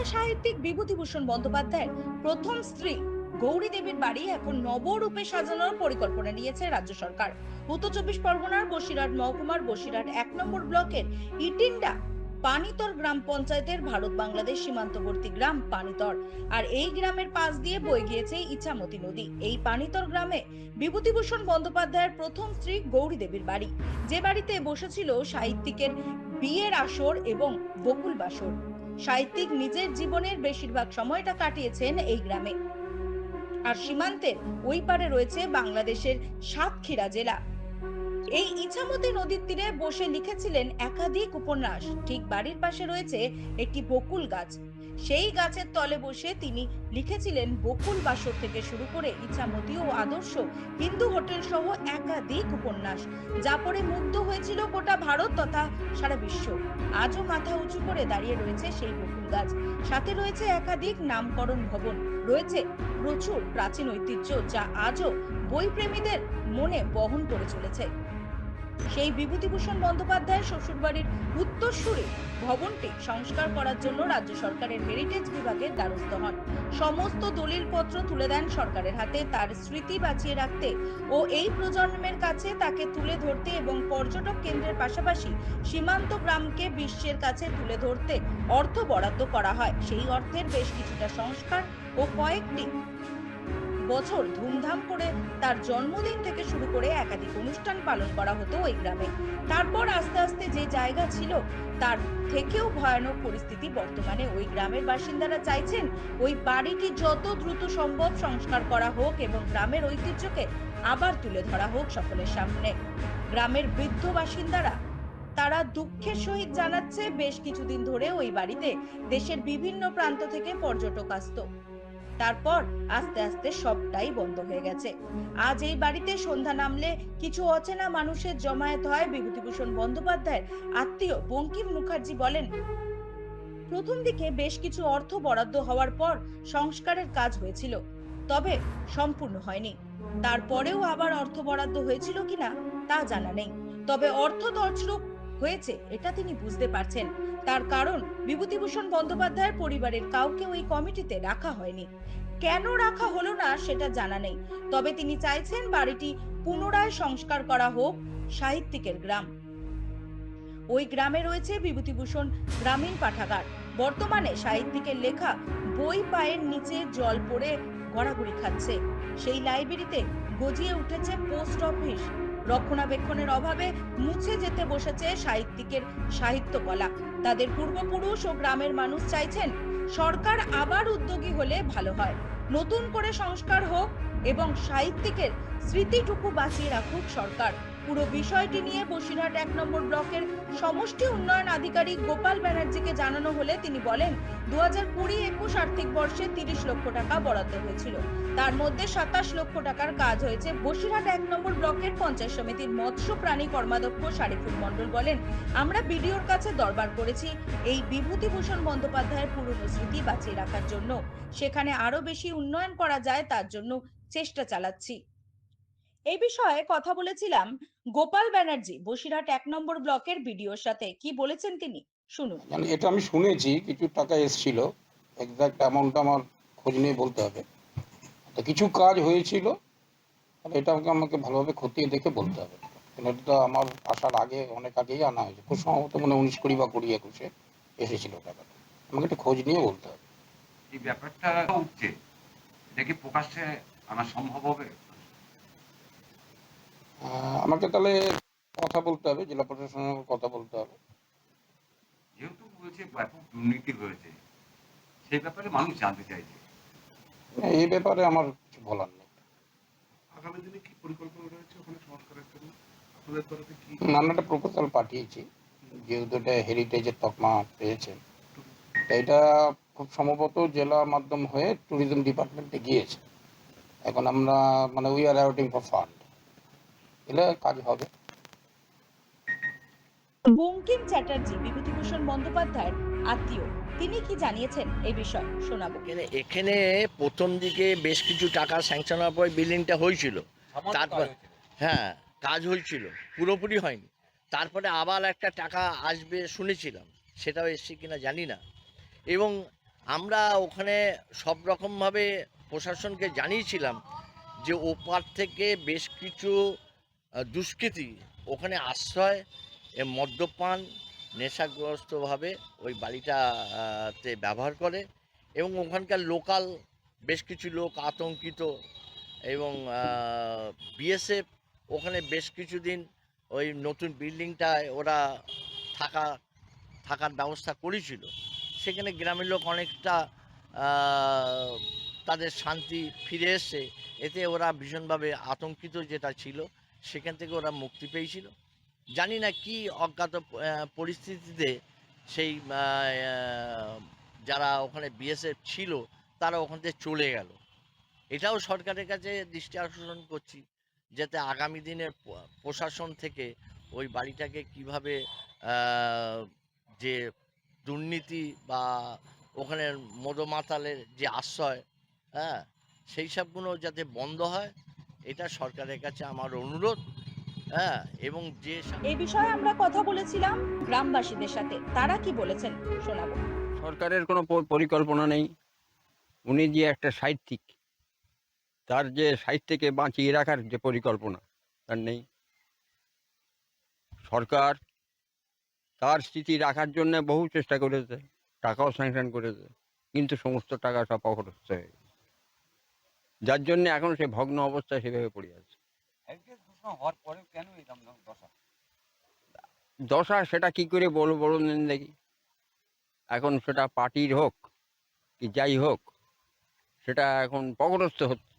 কথা সাহিত্যিক বিভূতিভূষণ বন্দ্যোপাধ্যায়ের প্রথম স্ত্রী গৌরী দেবীর বাড়ি এখন নবরূপে সাজানোর পরিকল্পনা নিয়েছে রাজ্য সরকার। উত্তর চব্বিশ পরগনার বসিরহাট মহকুমার বসিরহাট এক নম্বর ব্লকের ইটিন্ডা পানিতর গ্রাম পঞ্চায়েতের ভারত বাংলাদেশ সীমান্তবর্তী গ্রাম পানিতর। আর এই গ্রামের পাশ দিয়ে বয়ে গিয়েছে ইচ্ছামতি নদী। এই পানিতর গ্রামে বিভূতিভূষণ বন্দ্যোপাধ্যায়ের প্রথম স্ত্রী গৌরী দেবীর বাড়ি। যে বাড়িতে বসেছিল সাহিত্যিকের বিয়ের আসর এবং বকুল বাসর। সাহিত্যিক নিজের জীবনের বেশিরভাগ সময়টা কাটিয়েছেন এই গ্রামে। আর সীমান্তের ওই পারে রয়েছে বাংলাদেশের সাতক্ষীরা জেলা। এই ইছামতি নদীর তীরে বসে লিখেছিলেন একাধিক উপন্যাস। ঠিক বাড়ির পাশে রয়েছে একটি বকুল গাছ। সেই গাছের তলে বসে তিনি লিখেছিলেন বকুল বাসর থেকে শুরু করে ইছামতি ও আদর্শ হিন্দু হোটেল সহ একাধিক উপন্যাস, যা পড়ে মুগ্ধ হয়েছিল গোটা ভারত তথা সারা বিশ্ব। আজও মাথা উঁচু করে দাঁড়িয়ে রয়েছে সেই বকুল গাছ। সাথে রয়েছে একাধিক নামকরণ ভবন। রয়েছে প্রচুর প্রাচীন ঐতিহ্য, যা আজও বইপ্রেমীদের মনে বহন করে চলেছে। সেই বিভূতিভূষণ বন্দ্যোপাধ্যায়ের শ্বশুরবাড়ির উত্তরসূরি ভবনটি সংস্কার করার জন্য রাজ্য সরকারের হেরিটেজ বিভাগের দ্বারস্থ হন। সমস্ত দলিলপত্র তুলে দেন সরকারের হাতে। তার স্মৃতি বাঁচিয়ে রাখতে ও এই প্রজন্মের কাছে তাকে তুলে ধরতে এবং পর্যটক কেন্দ্রের পাশাপাশি সীমান্ত গ্রামকে বিশ্বের কাছে তুলে ধরতে অর্থ বরাদ্দ করা হয়। সেই অর্থের বেশ কিছুটা সংস্কার ও কয়েকটি বছর ধুমধাম করে তার জন্মদিন থেকে শুরু করে একাধিক অনুষ্ঠান পালন করা হতো ওই গ্রামে। তারপর আস্তে আস্তে যে জায়গা ছিল, তার থেকেও ভয়ানক পরিস্থিতি বর্তমানে ওই গ্রামের বাসিন্দারা চাইছেন ওই বাড়িটি যত দ্রুত সম্ভব সংস্কার করা হোক এবং গ্রামের ঐতিহ্যকে আবার তুলে ধরা হোক সকলের সামনে। গ্রামের বৃদ্ধ বাসিন্দারা, তারা দুঃখের সহিত জানাচ্ছে, বেশ কিছুদিন ধরে ওই বাড়িতে দেশের বিভিন্ন প্রান্ত থেকে পর্যটক আসতো। তারপর আস্তে আস্তে সবটাই বন্ধ হয়ে গেছে। আজ এই বাড়িতে সন্ধ্যা নামলে কিছু অচেনা মানুষের জমায়েত হয় বিভূতিভূষণ বন্দ্যোপাধ্যায়ের আত্মীয় বঙ্কিম মুখার্জি বলেন, প্রথম দিকে বেশ কিছু অর্থ বরাদ্দ হওয়ার পর সংস্কারের কাজ হয়েছিল, তবে সম্পূর্ণ হয়নি। তারপরেও আবার অর্থ বরাদ্দ হয়েছিল কিনা তা জানা নেই। তবে অর্থ তছরূপ হয়েছে, এটা তিনি বুঝতে পারছেন। তার কারণ বিভূতিভূষণ বন্দ্যোপাধ্যায়ের পরিবারের কাউকে ওই কমিটিতে রাখা হয়নি। কেন রাখা হলো না সেটা জানা নেই। তবে তিনি চাইছেন বাড়িটি পুনরায় সংস্কার করা হোক সাহিত্যিকের গ্রাম। ওই গ্রামে রয়েছে বিভূতিভূষণ গ্রামীণ পাঠাগার। বর্তমানে সাহিত্যিকের লেখা বই পায়ের নিচে জল পড়ে গড়াগড়ি খাচ্ছে। সেই লাইব্রেরিতে গজিয়ে উঠেছে পোস্ট অফিস। রক্ষণাবেক্ষণের অভাবে মুছে যেতে বসেছে সাহিত্যিকের সাহিত্য কলা। তাদের পূর্বপুরুষ ও গ্রামের মানুষ চাইছেন সরকার আবার উদ্যোগী হলে ভালো হয়। নতুন করে সংস্কার হোক এবং সাহিত্যিকের স্মৃতিটুকু বাঁচিয়ে রাখুক সরকার। পুরো বিষয়টি নিয়ে বসিরহাট এক নম্বর ব্লকের সমষ্টি উন্নয়ন আধিকারিক গোপাল ব্যানার্জিকে জানানো হলে তিনি বলেন দু হাজার কুড়ি একুশ আর্থিক বর্ষে তিরিশ লক্ষ টাকা বরাদ্দ হয়েছিল। তার মধ্যে সাতাশ লক্ষ টাকার কাজ হয়েছে। বসিরহাট এক নম্বর ব্লকের পঞ্চায়েত সমিতির মৎস্য প্রাণী কর্মাধ্যক্ষ শারিফুল মণ্ডল বলেন, আমরা বিডিওর কাছে দরবার করেছি। এই বিভূতিভূষণ বন্দ্যোপাধ্যায়ের পুরনো স্মৃতি বাঁচিয়ে রাখার জন্য। সেখানে আরও বেশি উন্নয়ন করা যায়, তার জন্য চেষ্টা চালাচ্ছি। এই বিষয়ে কথা বলেছিলাম গোপাল ব্যানার্জি বসিরহাট এক নম্বর ব্লকের বিডিওর সাথে। কি বলেছেন তিনি? শুনুন। মানে এটা আমি শুনেছি কিছু টাকা এসেছিল। এক্সাক্ট অ্যামাউন্ট আমার খোঁজ নিয়ে বলতে হবে। তো কিছু কাজ হয়েছিল তাহলে এটা আমাকে আমাকে ভালোভাবে খতিয়ে দেখে বলতে হবে। এটা তো আমার আসার আগে অনেক আগেই আনা হয়েছে। খুব সম্ভবত মানে উনিশ কুড়ি বা কুড়ি একুশে এসেছিল টাকাটা আমাকে একটু খোঁজ নিয়ে বলতে হবে। এই ব্যাপারটা উঠছে এটা কি প্রকাশ্যে আনা সম্ভব হবে? আমাকে তাহলে কথা বলতে হবে জেলা প্রশাসনের সঙ্গে কথা বলতে হবে। যেহেতু বলছে ব্যাপক দুর্নীতি হয়েছে সেই ব্যাপারে মানুষ জানতে চাইছে। এই ব্যাপারে আমার কিছু বলার নেই। আগামী দিনে কি পরিকল্পনা রয়েছে ওখানে সংস্কারের জন্য? আপনাদের তরফে কি নানা একটা প্রপোজাল পাঠিয়েছি যেহেতু এটা হেরিটেজের তকমা পেয়েছে। এটা খুব সম্ভবত জেলা মাধ্যম হয়ে ট্যুরিজম ডিপার্টমেন্টে গিয়েছে। এখন আমরা মানে we are awaiting for fund এলে কাজ হবে। বঙ্কিম চ্যাটার্জি বিভূতিভূষণ বন্দ্যোপাধ্যায়ের আত্মীয়। তিনি কি জানিয়েছেন এই বিষয়ে? শোনাবো। এখানে এখানে প্রথম দিকে বেশ কিছু টাকা স্যাংশন হওয়ার পর বিল্ডিংটা হয়েছিল। তারপর হ্যাঁ কাজ হয়েছিল। পুরোপুরি হয়নি। তারপরে আবার একটা টাকা আসবে শুনেছিলাম। সেটাও এসছে কিনা জানি না। এবং আমরা ওখানে সব রকমভাবে প্রশাসনকে জানিয়েছিলাম যে ওপার থেকে বেশ কিছু দুষ্কৃতী। ওখানে আশ্রয়, এ মদ্যপান, নেশাগ্রস্তভাবে ওই বাড়িটাতে ব্যবহার করে এবং ওখানকার লোকাল, বেশ কিছু লোক আতঙ্কিত এবং বিএসএফ ওখানে বেশ কিছুদিন ওই নতুন বিল্ডিংটায় ওরা থাকা, থাকার ব্যবস্থা করেছিল। সেখানে গ্রামের লোক অনেকটা তাদের শান্তি ফিরে এসে এতে ওরা ভীষণভাবে আতঙ্কিত যেটা ছিল। সেখান থেকে ওরা মুক্তি পেয়েছিল। জানি না কি অজ্ঞাত পরিস্থিতিতে সেই যারা ওখানে বিএসএফ ছিল, তারা ওখান থেকে চলে গেল। এটাও সরকারের কাছে দৃষ্টি আকর্ষণ করছি, যাতে আগামী দিনে প- প্রশাসন থেকে ওই বাড়িটাকে কীভাবে যে দুর্নীতি বা ওখানে মদমাতালের যে আশ্রয় হ্যাঁ সেই সবগুলো যাতে বন্ধ হয় এটা সরকারের কাছে আমার অনুরোধ হ্যাঁ এবং যে এই বিষয়ে আমরা কথা বলেছিলাম গ্রামবাসীদের সাথে। তারা কি বলেছেন শোনাবো। সরকারের কোনো পরিকল্পনা নেই। উনি যে একটা সাহিত্যিক তার যে সাহিত্যকে বাঁচিয়ে রাখার যে পরিকল্পনা তার নেই। সরকার তার স্থিতি রাখার জন্য বহু চেষ্টা করেছে টাকাও স্যাংশন করেছে কিন্তু সমস্ত টাকা সব অপরস্ত হয়ে গেছে। যার জন্য এখন সে ভগ্ন অবস্থায় সেভাবে পড়ে আছে। হওয়ার পরেও কেন এরকম দশা? দশা সেটা কি করে বলো বলুন দিন দেখি। এখন সেটা পার্টির হোক কি যাই হোক সেটা এখন পগরস্থ হচ্ছে।